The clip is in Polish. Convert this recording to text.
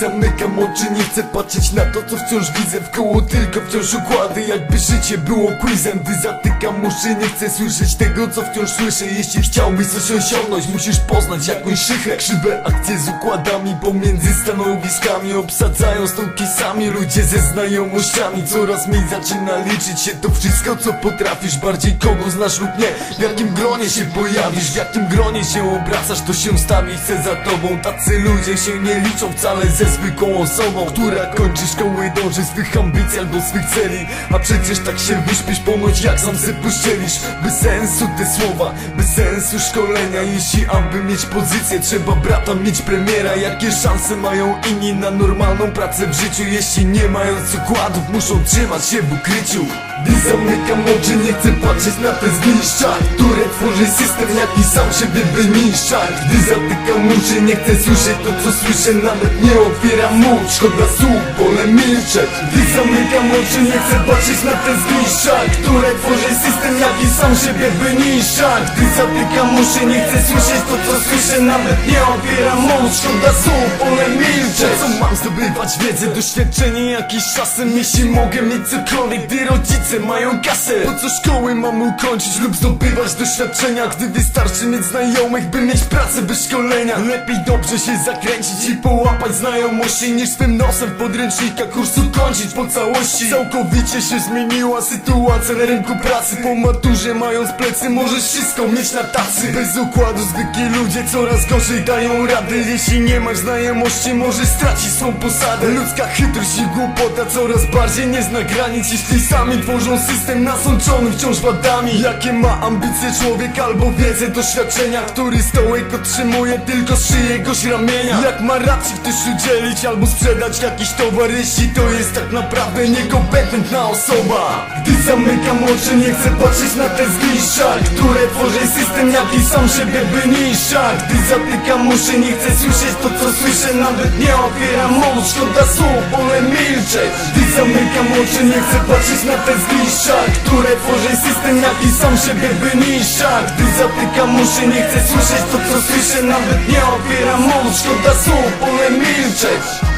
zamykam oczy, nie chcę patrzeć na to, co wciąż widzę. W koło tylko wciąż układy, jakby życie było quizem. Gdy zatykam uszy, nie chcę słyszeć tego, co wciąż słyszę. Jeśli chciałbyś coś osiągnąć, musisz poznać jakąś szychę. Krzywe akcje z układami pomiędzy stanowiskami Obsadzają stołki sami ludzie ze znajomościami. Coraz mniej zaczyna liczyć się to wszystko, co potrafisz. Bardziej kogo znasz lub nie, w jakim gronie się pojawisz W jakim gronie się obracasz, to się stawi. Chce za tobą Tacy ludzie się nie liczą wcale ze zwykłą osobą Która kończy szkoły, dąży swych ambicji albo swych celi. A przecież tak się wyśpisz, ponoć jak sam se pościelisz. Bez sensu te słowa, bez sensu szkolenia. Jeśli aby mieć pozycję, trzeba brata mieć premiera. Jakie szanse mają inni na normalną pracę w życiu Jeśli nie mając układów, muszą trzymać się w ukryciu gdy zamykam oczy, nie chcę patrzeć na te zgliszcza Które tworzy system, jaki sam siebie wyniszcza Gdy zatykam uszy, nie chcę słyszeć to co słyszę Nawet nie otwieram ust, szkoda słów, wolę milczeć. Gdy zamykam oczy, nie chcę patrzeć na te zgliszcza Które tworzy system, jaki sam siebie wyniszcza Gdy zatykam uszy, nie chcę słyszeć to co słyszę Nawet nie otwieram ust, szkoda słów, wolę milczeć. Co mam zdobywać? Wiedzę, doświadczenie jakieś czasem Jeśli mogę mieć cokolwiek, gdy rodzice mają kasę Po co szkoły mam ukończyć lub zdobywać doświadczenia? Gdy wystarczy mieć znajomych, by mieć pracę bez szkolenia. Lepiej dobrze się zakręcić i połapać znajomości Niż swym nosem w podręcznika kursu kończyć po całości. Całkowicie się zmieniła sytuacja na rynku pracy. Po maturze mając plecy możesz wszystko mieć na tacy. Bez układu zwykli ludzie coraz gorzej dają rady Jeśli nie masz znajomości możesz stracić swą posadę. Ludzka chytrość i głupota coraz bardziej nie zna granic. Jeśli sami tworzą system nasączony wciąż wadami. Jakie ma ambicje człowiek albo wiedzę doświadczenia Który stołek otrzymuje tylko z czyjegoś ramienia. Jak ma rację ktoś udzielić albo sprzedać jakiś towar Jeśli to jest tak naprawdę niekompetentna osoba. Gdy zamykam oczy nie chcę patrzeć na te zgliszcza Które tworzy system jaki sam siebie wyniszcza. Gdy zatykam uszy nie chcę słyszeć to co słyszę. Nawet nie otwieram ust, szkoda słów, wolę milczeć. Gdy zamykam oczy nie chcę patrzeć na te zgliszcza Które tworzy system jaki sam siebie wyniszcza. Gdy zatykam uszy nie chcę słyszeć to co słyszę Nawet nie otwieram ust, szkoda słów, wolę milczeć